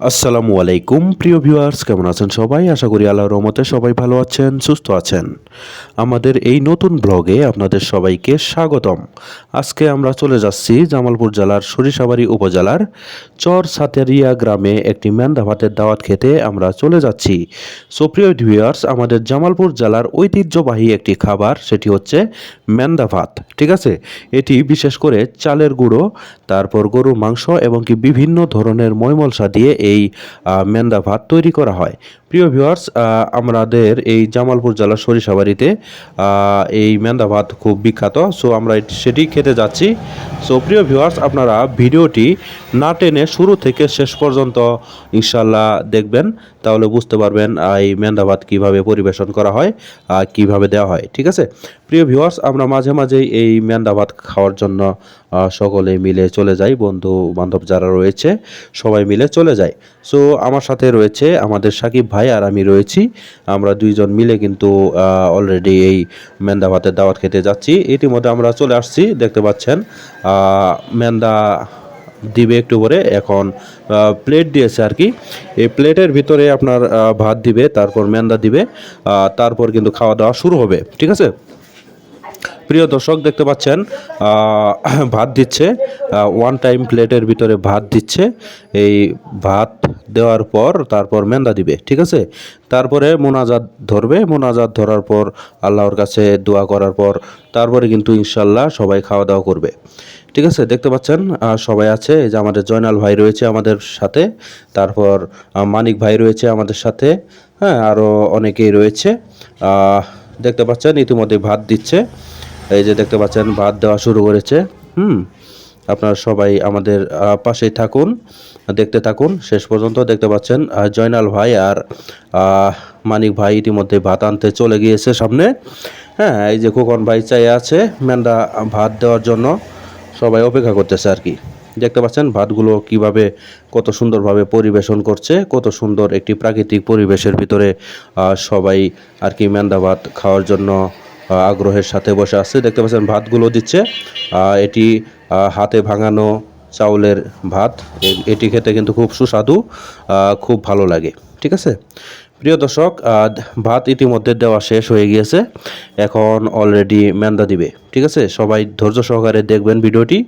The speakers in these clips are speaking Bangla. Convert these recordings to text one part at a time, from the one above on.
আসসালামু আলাইকুম, প্রিয় ভিউয়ার্স, কেমন আছেন সবাই? আশা করি আল্লাহর রহমতে সবাই ভালো আছেন, সুস্থ আছেন। আমাদের এই নতুন ব্লগে আপনাদের সবাইকে স্বাগতম। আজকে আমরা চলে যাচ্ছি জামালপুর জেলার সরিষাবাড়ি উপজেলার চর সাতেরিয়া গ্রামে একটি ম্যান্দা ভাতের দাওয়াত খেতে আমরা চলে যাচ্ছি। সো প্রিয় ভিউয়ার্স, আমাদের জামালপুর জেলার ঐতিহ্যবাহী একটি খাবার, সেটি হচ্ছে ম্যান্দা ভাত, ঠিক আছে? এটি বিশেষ করে চালের গুঁড়ো, তারপর গরুর মাংস এবং কি বিভিন্ন ধরনের ময়মলসা দিয়ে এই মেন্দা ভাত তৈরি করা হয়। প্রিয় ভিউয়ার্স আমাদের এই জামালপুর জেলার সরিষাবাড়িতে এই মেন্দা ভাত খুব বিখ্যাত। সো আমরা সেটি খেতে যাচ্ছি। সো প্রিয় ভিউয়ার্স আপনারা ভিডিওটি না টেনে শুরু থেকে শেষ পর্যন্ত ইনশাল্লাহ দেখবেন। তাহলে বুঝতে পারবেন এই ম্যান্দা ভাত কীভাবে পরিবেশন করা হয় আর কীভাবে দেওয়া হয় ঠিক আছে? প্রিয় ভিউয়ার্স আমরা মাঝে মাঝেই এই ম্যান্দা ভাত খাওয়ার জন্য সকলে মিলে চলে যাই বন্ধু বান্ধব যারা রয়েছে সবাই মিলে চলে যায় সো আমার সাথে রয়েছে আমাদের সাকিব ভাই আর আমি রয়েছি। আমরা দুইজন মিলে কিন্তু অলরেডি এই মেন্দা ভাতের দাওয়াত খেতে যাচ্ছি। ইতিমধ্যে আমরা চলে আসছি দেখতে পাচ্ছেন আহ, ম্যান্দা দিবে একটু পরে, এখন প্লেট দিয়েছে আর কি। এই প্লেটের ভিতরে আপনার ভাত দিবে, তারপর মেন্দা দিবে তারপর কিন্তু খাওয়া দাওয়া শুরু হবে, ঠিক আছে? প্রিয় দর্শক, দেখতে পাচ্ছেন ভাত দিচ্ছে ওয়ান টাইম প্লেটের ভিতরে ভাত দিচ্ছে, এই ভাত দেওয়ার পর তারপর মেন্দা দিবে, ঠিক আছে? তারপরে মোনাজাত ধরবে, মোনাজাত ধরার পর আল্লাহর কাছে দোয়া করার পর তারপরে কিন্তু ইনশাল্লাহ সবাই খাওয়া দাওয়া করবে। ঠিক আছে? দেখতে পাচ্ছেন সবাই আছে, এই যে আমাদের জয়নাল ভাই রয়েছে আমাদের সাথে, তারপর মানিক ভাই রয়েছে আমাদের সাথে হ্যাঁ আরও অনেকেই রয়েছে দেখতে পাচ্ছেন ইতিমধ্যে ভাত দিচ্ছে, এই যে দেখতে পাচ্ছেন ভাত দেওয়া শুরু করেছে, হুম। আপনারা সবাই আমাদের পাশেই থাকুন, দেখতে থাকুন। শেষ পর্যন্ত দেখতে পাচ্ছেন জয়নাল ভাই আর মানিক ভাই ইতিমধ্যে ভাত আনতে চলে গিয়েছে সামনে। হ্যাঁ এই যে খোকন ভাই চাই আছে ম্যান্ডা ভাত দেওয়ার জন্য সবাই অপেক্ষা করতেছে আর কি। দেখতে পাচ্ছেন ভাতগুলো কীভাবে কত সুন্দরভাবে পরিবেশন করছে, কত সুন্দর একটি প্রাকৃতিক পরিবেশের ভিতরে সবাই আর কি ম্যান্দা ভাত খাওয়ার জন্য আগ্রহের সাথে বসে আছে। দেখতে পাচ্ছেন, ভাতগুলো দিচ্ছে। এটি হাতে ভাঙানো চাউলের ভাত। এটি খেতে কিন্তু খুব সুস্বাদু খুব ভালো লাগে। ঠিক আছে? প্রিয় দর্শক ভাত ইতিমধ্যে দেওয়া শেষ হয়ে গিয়েছে। এখন অলরেডি ম্যান্দা দিবে। ঠিক আছে? সবাই ধৈর্য সহকারে দেখবেন ভিডিওটি।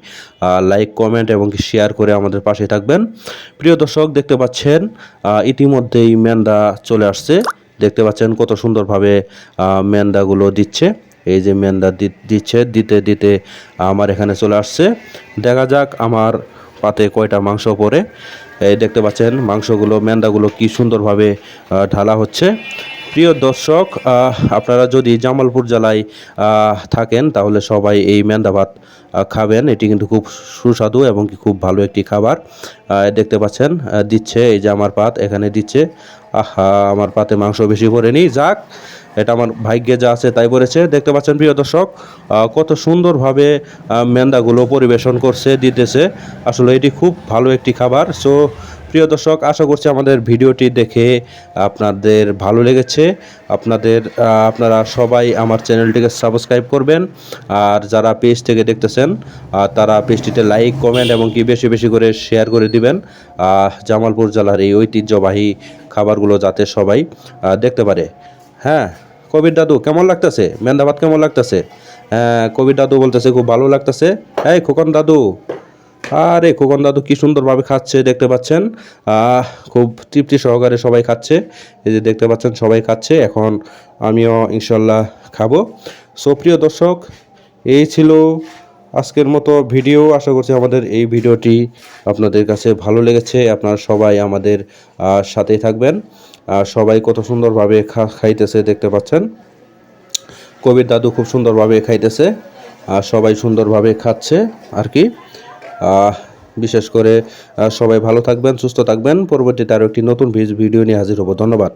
লাইক কমেন্ট এবং শেয়ার করে আমাদের পাশে থাকবেন। প্রিয় দর্শক, দেখতে পাচ্ছেন ইতিমধ্যেই ম্যান্দা চলে আসছে। দেখতে পাচ্ছেন কত সুন্দরভাবে আহ, ম্যান্দাগুলো দিচ্ছে। এই যে মেন্দা দিচ্ছে দিতে দিতে আমার এখানে চলে আসছে। দেখা যাক আমার পাতে কয়টা মাংস পড়ে। এই দেখতে পাচ্ছেন মাংসগুলো মেন্দাগুলো কি সুন্দরভাবে ঢালা হচ্ছে। প্রিয় দর্শক আপনারা যদি জামালপুর জেলায় থাকেন তাহলে সবাই এই মেন্দা ভাত খাবেন। এটি কিন্তু খুব সুস্বাদু এবং কি খুব ভালো একটি খাবার। দেখতে পাচ্ছেন দিচ্ছে। এই যে আমার পাত এখানে দিচ্ছে। আহা, আমার পাতে মাংস বেশি পড়েনি যাক, এটা আমার ভাগ্যে যা আছে তাই পড়েছে দেখতে পাচ্ছেন, প্রিয় দর্শক কত সুন্দরভাবে মেন্দাগুলো পরিবেশন করছে, দিতেছে। আসলে এটি খুব ভালো একটি খাবার। সো প্রিয় দর্শক, আশা করছি আমাদের ভিডিওটি দেখে আপনাদের ভালো লেগেছে। আপনাদের আপনারা সবাই আমার চ্যানেলটিকে সাবস্ক্রাইব করবেন। আর যারা পেজ থেকে দেখতেছেন তারা পেজটিতে লাইক, কমেন্ট এবং কি বেশি বেশি করে শেয়ার করে দিবেন। জামালপুর জেলার এই ঐতিহ্যবাহী খাবারগুলো যাতে সবাই দেখতে পারে। হ্যাঁ কবির দাদু, কেমন লাগতেছে? মেন্দাবাদ কেমন লাগতেছে? হ্যাঁ কবির দাদু বলতেছে, খুব ভালো লাগতেছে। এই খোকন দাদু আরে খোকন দাদু কি সুন্দরভাবে খাচ্ছে, দেখতে পাচ্ছেন? খুব তৃপ্তি সহকারে সবাই খাচ্ছে। এই যে দেখতে পাচ্ছেন, সবাই খাচ্ছে। এখন আমিও ইনশাল্লাহ খাব। সো, প্রিয় দর্শক, এই ছিল আজকের মতো ভিডিও। আশা করছি আমাদের এই ভিডিওটি আপনাদের কাছে ভালো লেগেছে। আপনারা সবাই আমাদের সাথেই থাকবেন। সবাই কত সুন্দরভাবে খাইতেছে, দেখতে পাচ্ছেন? কবির দাদু খুব সুন্দরভাবে খাইতেছে। আর সবাই সুন্দরভাবে খাচ্ছে, আর কি। বিশেষ করে সবাই ভালো থাকবেন, সুস্থ থাকবেন। পরবর্তীতে আরও একটি নতুন ভিডিও নিয়ে হাজির হব। ধন্যবাদ।